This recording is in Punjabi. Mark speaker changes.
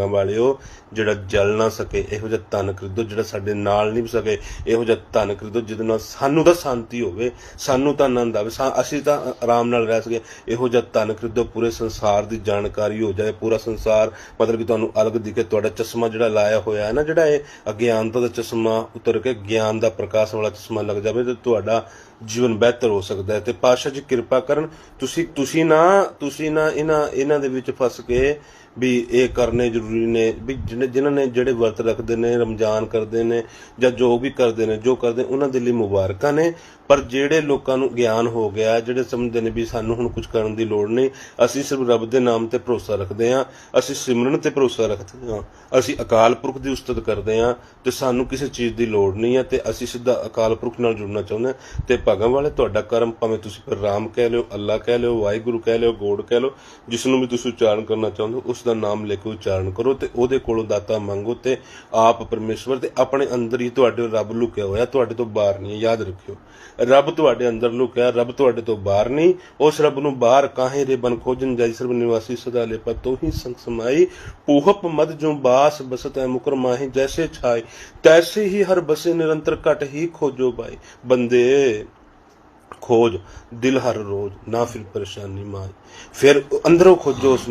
Speaker 1: ਭਾਗਾਂ ਵਾਲਿਓ ਜਿਹੜਾ ਜਲ ਨਾ ਸਕੇ, ਇਹੋ ਜਿਹਾ ਧਨ ਖਰੀਦੋ, ਜਿਹੜਾ ਸਾਡੇ ਨਾਲ ਨਹੀਂ ਸਕੇ, ਇਹੋ ਜਿਹਾ ਧਨ ਖਰੀਦੋ, ਜਿਹਦੇ ਨਾਲ ਸਾਨੂੰ ਤਾਂ ਸ਼ਾਂਤੀ ਹੋਵੇ, ਸਾਨੂੰ ਤਾਂ ਆਨੰਦ ਆਵੇ ਅਸੀਂ ਤਾਂ ਆਰਾਮ ਨਾਲ ਰਹਿ ਸਕੇ ਇਹੋ ਜਿਹਾ ਧਨ ਖਰੀਦੋ, ਪੂਰੇ ਸੰਸਾਰ ਦੀ ਜਾਣਕਾਰੀ ਹੋ ਜਾਏ, ਪੂਰਾ ਸੰਸਾਰ ਮਤਲਬ ਕਿ ਤੁਹਾਨੂੰ ਅਲੱਗ ਦਿਖੇ, ਤੁਹਾਡਾ ਚਸ਼ਮਾ ਜਿਹੜਾ ਲਾਇਆ ਹੋਇਆ ਹੈ ਨਾ, ਜਿਹੜਾ ਇਹ ਅਗਿਆਨਤਾ ਦਾ ਚਸ਼ਮਾ ਉਤਰ ਕੇ ਗਿਆਨ ਦਾ ਪ੍ਰਕਾਸ਼ ਵਾਲਾ ਚਸ਼ਮਾ ਲੱਗ ਜਾਵੇ, ਤੇ ਤੁਹਾਡਾ ਜੀਵਨ ਬਿਹਤਰ ਹੋ ਸਕਦਾ ਹੈ, ਤੇ ਪਾਸ਼ਾ ਜੀ ਕਿਰਪਾ ਕਰਨ, ਤੁਸੀਂ ਤੁਸੀਂ ਨਾ ਤੁਸੀਂ ਨਾ ਇਹਨਾਂ ਇਹਨਾਂ ਦੇ ਵਿੱਚ ਫਸ ਕੇ ਵੀ ਇਹ ਕਰਨੇ ਜ਼ਰੂਰੀ ਨੇ ਵੀ ਜਿਹਨੇ- ਜਿਨ੍ਹਾਂ ਨੇ ਜਿਹੜੇ ਵਰਤ ਰੱਖਦੇ ਨੇ, ਰਮਜ਼ਾਨ ਕਰਦੇ ਨੇ ਜਾਂ ਜੋ ਵੀ ਕਰਦੇ ਨੇ, ਜੋ ਕਰਦੇ, ਉਹਨਾਂ ਦੇ ਲਈ ਮੁਬਾਰਕਾਂ ਨੇ। ਪਰ ਜਿਹੜੇ ਲੋਕਾਂ ਨੂੰ ਗਿਆਨ ਹੋ ਗਿਆ, ਜਿਹੜੇ ਸਮਝਦੇ ਨੇ ਵੀ ਸਾਨੂੰ ਹੁਣ ਕੁਝ ਕਰਨ ਦੀ ਲੋੜ ਨਹੀਂ, ਅਸੀਂ ਸਿਰਫ ਰੱਬ ਦੇ ਨਾਮ ਤੇ ਭਰੋਸਾ ਰੱਖਦੇ ਹਾਂ, ਅਸੀਂ ਸਿਮਰਨ ਤੇ ਭਰੋਸਾ ਰੱਖਦੇ ਹਾਂ, ਅਸੀਂ ਅਕਾਲ ਪੁਰਖ ਦੀ ਉਸਤਤ ਕਰਦੇ ਹਾਂ ਤੇ ਸਾਨੂੰ ਕਿਸੇ ਚੀਜ਼ ਦੀ ਲੋੜ ਨਹੀਂ ਹੈ ਤੇ ਅਸੀਂ ਸਿੱਧਾ ਅਕਾਲ ਪੁਰਖ ਨਾਲ ਜੁੜਨਾ ਚਾਹੁੰਦੇ ਹਾਂ। ਤੇ ਭਗਵਾਨ ਵਾਲੇ, ਤੁਹਾਡਾ ਕਰਮ ਭਾਵੇਂ ਤੁਸੀਂ ਫਿਰ ਰਾਮ ਕਹਿ ਲਿਓ, ਅੱਲਾ ਕਹਿ ਲਿਓ, ਵਾਹਿਗੁਰੂ ਕਹਿ ਲਿਓ, ਗੋਡ ਕਹਿ ਲਿਓ, ਜਿਸ ਨੂੰ ਵੀ ਤੁਸੀਂ ਉਚਾਰਨ ਕਰਨਾ ਚਾਹੁੰਦੇ ਹੋ, ਉਸ ਦਾ ਨਾਮ ਲੈ ਕੇ ਉਚਾਰਨ ਕਰੋ ਤੇ ਉਹਦੇ ਕੋਲੋਂ ਦਾਤਾ ਮੰਗੋ ਤੇ ਆਪ ਪਰਮੇਸ਼ਵਰ ਤੇ ਆਪਣੇ ਅੰਦਰ ਹੀ ਤੁਹਾਡੇ ਰੱਬ ਲੁਕਿਆ ਹੋਇਆ ਤੁਹਾਡੇ ਤੋਂ ਬਾਹਰ ਨਹੀਂ ਹੈ, ਯਾਦ ਰੱਖਿਓ। ਰੱਬ ਤੁਹਾਡੇ ਅੰਦਰ ਲੁਕਿਆ ਰੱਬ ਤੁਹਾਡੇ ਤੋਂ ਬਾਹਰ ਨਹੀਂ ਉਸ ਰੱਬ ਨੂੰ ਬਾਹਰ ਕਾਹੇ ਰੇ ਬਨ ਖੋਜਨ ਜਾਈ ਸਰਬ ਨਿਵਾਸੀ ਸਦਾ ਲੈ ਪਾ ਤੋਹੀ ਸੰਗ ਸਮਾਈ। ਪੂਹਪ ਮਦ ਜੋ ਬਾਸ ਬਸਤ ਹੈ ਮੁਕਰ ਮਾਹੀ ਜੈਸੇ ਛਾਏ ਤੈਸੇ ਹੀ ਹਰ ਬਸੇ ਨਿਰੰਤਰ ਘਟ ਹੀ ਖੋਜੋ ਭਾਈ ਬੰਦੇ ਖੋਜ ਦਿਲ ਹਰ ਰੋਜ਼ ਨਾ ਫਿਰ ਪਰੇਸ਼ਾਨੀ ਮਾਈ ਫਿਰ ਅੰਦਰੋਂ ਖੋਜੋ ਉਸ